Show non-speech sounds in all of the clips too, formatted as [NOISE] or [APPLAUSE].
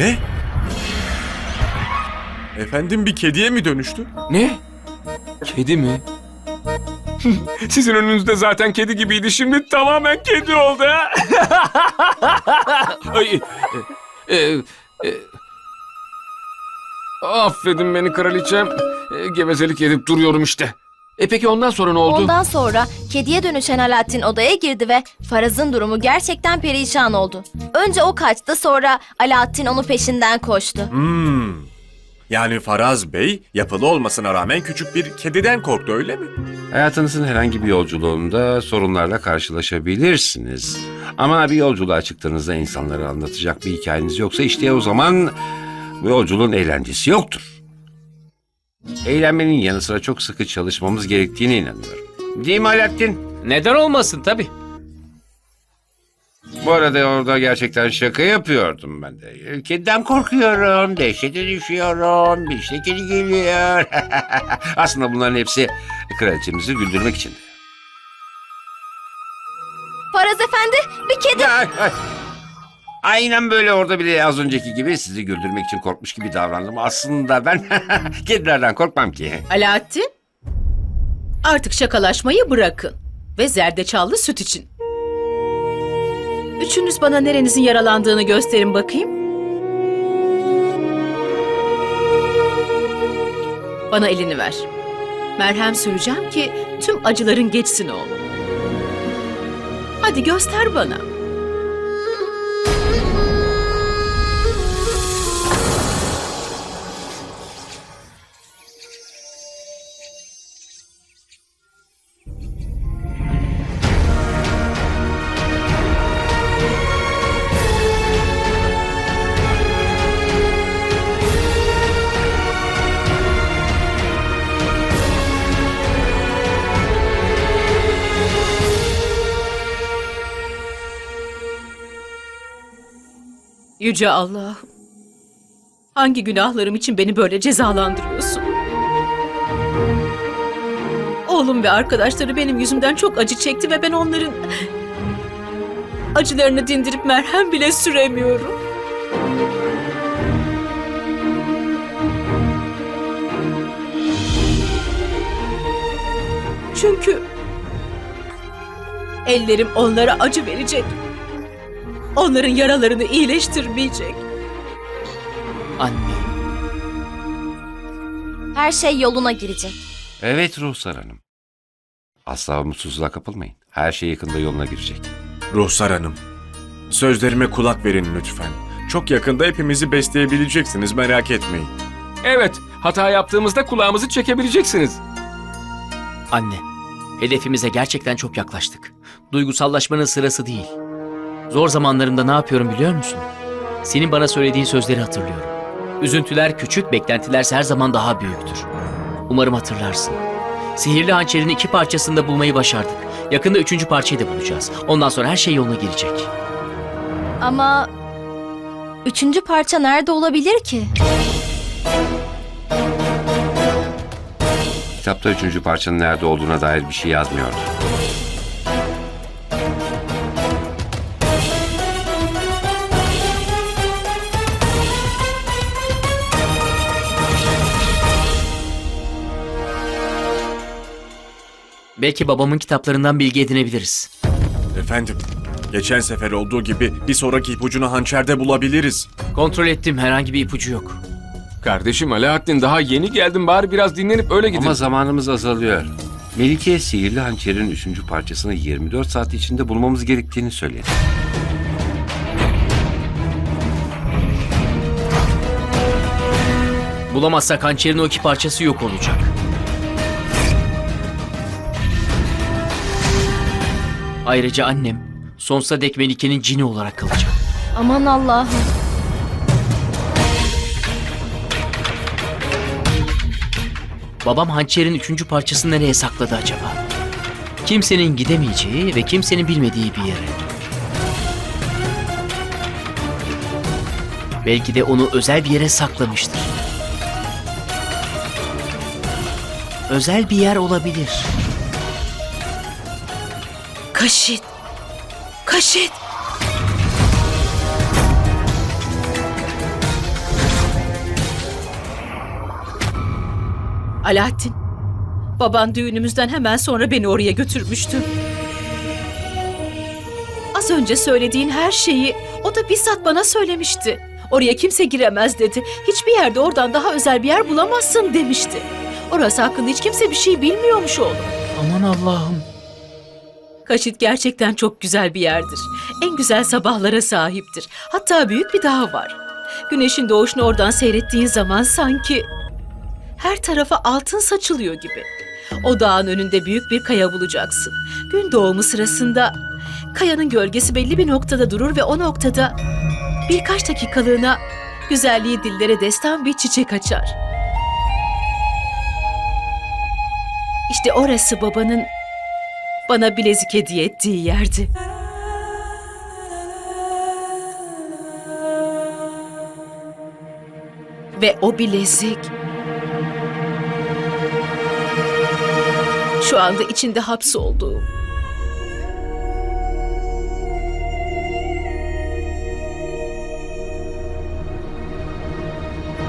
Ne? Efendim bir kediye mi dönüştü? Ne? Kedi mi? [LAUGHS] Sizin önünüzde zaten kedi gibiydi. Şimdi tamamen kedi oldu ha. [LAUGHS] Ay, e, e, e, affedin beni kraliçem. E, gevezelik edip duruyorum işte. E peki ondan sonra ne oldu? Ondan sonra kediye dönüşen Alaaddin odaya girdi ve Faraz'ın durumu gerçekten perişan oldu. Önce o kaçtı sonra Alaaddin onu peşinden koştu. Hmm. Yani Faraz Bey yapılı olmasına rağmen küçük bir kediden korktu öyle mi? Hayatınızın herhangi bir yolculuğunda sorunlarla karşılaşabilirsiniz. Ama bir yolculuğa çıktığınızda insanlara anlatacak bir hikayeniz yoksa işte o zaman bu yolculuğun eğlencesi yoktur. Eğlenmenin yanı sıra çok sıkı çalışmamız gerektiğine inanıyorum. Değil mi Alaaddin? Neden olmasın tabii. Bu arada orada gerçekten şaka yapıyordum ben de. Kediden korkuyorum, dehşete düşüyorum, işte kedi geliyor. [LAUGHS] Aslında bunların hepsi kraliçemizi güldürmek için. Faraz efendi bir kedi... Ay, ay. Aynen böyle orada bile az önceki gibi sizi güldürmek için korkmuş gibi davrandım. Aslında ben [LAUGHS] kedilerden korkmam ki. Alaaddin, artık şakalaşmayı bırakın ve zerdeçallı süt için. Üçünüz bana nerenizin yaralandığını gösterin bakayım. Bana elini ver. Merhem süreceğim ki tüm acıların geçsin oğlum. Hadi göster bana. Yüce Allah'ım. Hangi günahlarım için beni böyle cezalandırıyorsun? Oğlum ve arkadaşları benim yüzümden çok acı çekti ve ben onların acılarını dindirip merhem bile süremiyorum. Çünkü ellerim onlara acı verecek. Onların yaralarını iyileştirmeyecek. Anne. Her şey yoluna girecek. Evet Ruhsar Hanım. Asla umutsuzluğa kapılmayın. Her şey yakında yoluna girecek. Ruhsar Hanım. Sözlerime kulak verin lütfen. Çok yakında hepimizi besleyebileceksiniz merak etmeyin. Evet, hata yaptığımızda kulağımızı çekebileceksiniz. Anne, hedefimize gerçekten çok yaklaştık. Duygusallaşmanın sırası değil. Zor zamanlarımda ne yapıyorum biliyor musun? Senin bana söylediğin sözleri hatırlıyorum. Üzüntüler küçük, beklentilerse her zaman daha büyüktür. Umarım hatırlarsın. Sihirli hançerin iki parçasını da bulmayı başardık. Yakında üçüncü parçayı da bulacağız. Ondan sonra her şey yoluna girecek. Ama üçüncü parça nerede olabilir ki? Kitapta üçüncü parçanın nerede olduğuna dair bir şey yazmıyordu. Belki babamın kitaplarından bilgi edinebiliriz. Efendim, geçen sefer olduğu gibi bir sonraki ipucunu hançerde bulabiliriz. Kontrol ettim, herhangi bir ipucu yok. Kardeşim Alaaddin daha yeni geldin bari biraz dinlenip öyle gidin. Ama zamanımız azalıyor. Melike sihirli hançerin üçüncü parçasını 24 saat içinde bulmamız gerektiğini söyledi. Bulamazsak hançerin o iki parçası yok olacak. Ayrıca annem sonsuza dek Melike'nin cini olarak kalacak. Aman Allah'ım. Babam hançerin üçüncü parçasını nereye sakladı acaba? Kimsenin gidemeyeceği ve kimsenin bilmediği bir yere. Belki de onu özel bir yere saklamıştır. Özel bir yer olabilir. Kaşit. Kaşit. Alaaddin. Baban düğünümüzden hemen sonra beni oraya götürmüştü. Az önce söylediğin her şeyi o da bizzat bana söylemişti. Oraya kimse giremez dedi. Hiçbir yerde oradan daha özel bir yer bulamazsın demişti. Orası hakkında hiç kimse bir şey bilmiyormuş oğlum. Aman Allah'ım. Kaşit gerçekten çok güzel bir yerdir. En güzel sabahlara sahiptir. Hatta büyük bir dağ var. Güneşin doğuşunu oradan seyrettiğin zaman sanki her tarafa altın saçılıyor gibi. O dağın önünde büyük bir kaya bulacaksın. Gün doğumu sırasında kayanın gölgesi belli bir noktada durur ve o noktada birkaç dakikalığına güzelliği dillere destan bir çiçek açar. İşte orası babanın bana bilezik hediye ettiği yerdi. Ve o bilezik şu anda içinde hapsolduğum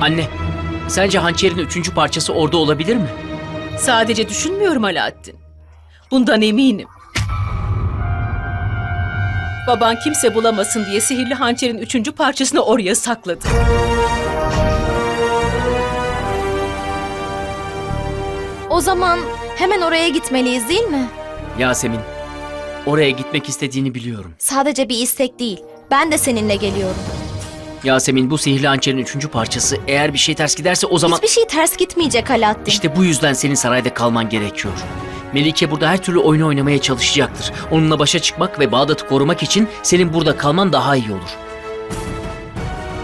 Anne, sence hançerin üçüncü parçası orada olabilir mi? sadece düşünmüyorum Alaaddin. Bundan eminim. Baban kimse bulamasın diye sihirli hançerin üçüncü parçasını oraya sakladı. O zaman hemen oraya gitmeliyiz değil mi? Yasemin, oraya gitmek istediğini biliyorum. Sadece bir istek değil. Ben de seninle geliyorum. Yasemin bu sihirli hançerin üçüncü parçası eğer bir şey ters giderse o zaman... Hiçbir şey ters gitmeyecek Alaaddin. İşte bu yüzden senin sarayda kalman gerekiyor. Melike burada her türlü oyunu oynamaya çalışacaktır. Onunla başa çıkmak ve Bağdat'ı korumak için senin burada kalman daha iyi olur.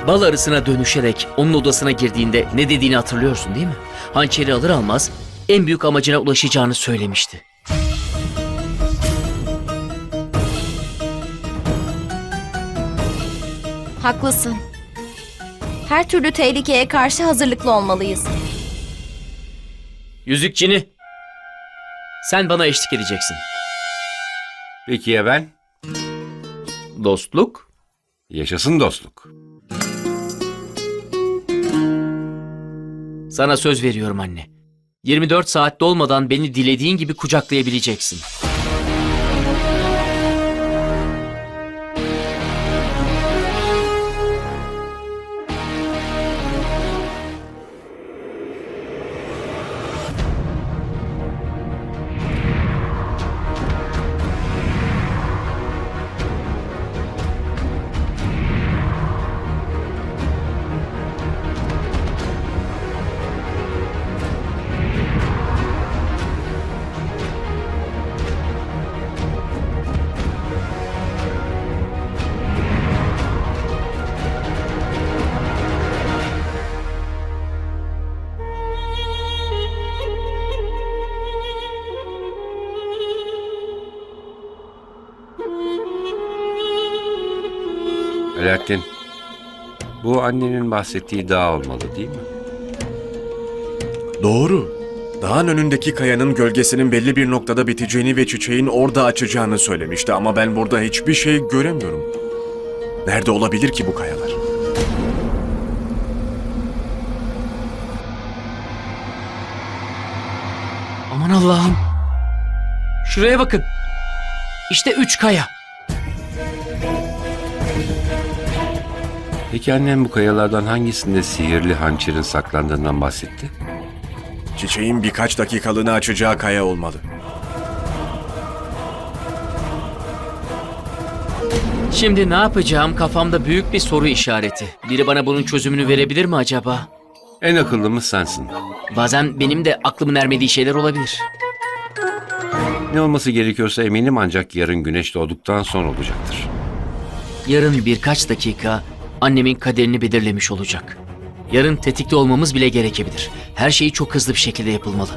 Bal arısına dönüşerek onun odasına girdiğinde ne dediğini hatırlıyorsun değil mi? Hançeri alır almaz en büyük amacına ulaşacağını söylemişti. Haklısın. Her türlü tehlikeye karşı hazırlıklı olmalıyız. Yüzükçini, sen bana eşlik edeceksin. Peki ya ben? Dostluk? Yaşasın dostluk. Sana söz veriyorum anne. 24 saat dolmadan beni dilediğin gibi kucaklayabileceksin. Alaaddin, bu annenin bahsettiği dağ olmalı değil mi? Doğru. Dağın önündeki kayanın gölgesinin belli bir noktada biteceğini ve çiçeğin orada açacağını söylemişti ama ben burada hiçbir şey göremiyorum. Nerede olabilir ki bu kayalar? Aman Allah'ım. Şuraya bakın. İşte üç kaya. Peki annem bu kayalardan hangisinde sihirli hançerin saklandığından bahsetti? Çiçeğin birkaç dakikalığına açacağı kaya olmalı. Şimdi ne yapacağım kafamda büyük bir soru işareti. Biri bana bunun çözümünü verebilir mi acaba? En akıllımız sensin. Bazen benim de aklımın ermediği şeyler olabilir. Ne olması gerekiyorsa eminim ancak yarın güneş doğduktan sonra olacaktır. Yarın birkaç dakika annemin kaderini belirlemiş olacak. Yarın tetikte olmamız bile gerekebilir. Her şey çok hızlı bir şekilde yapılmalı.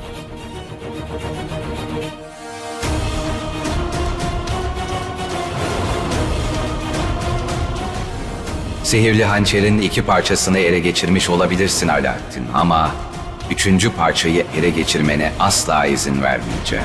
Sihirli hançerin iki parçasını ele geçirmiş olabilirsin Alaaddin ama üçüncü parçayı ele geçirmene asla izin vermeyeceğim.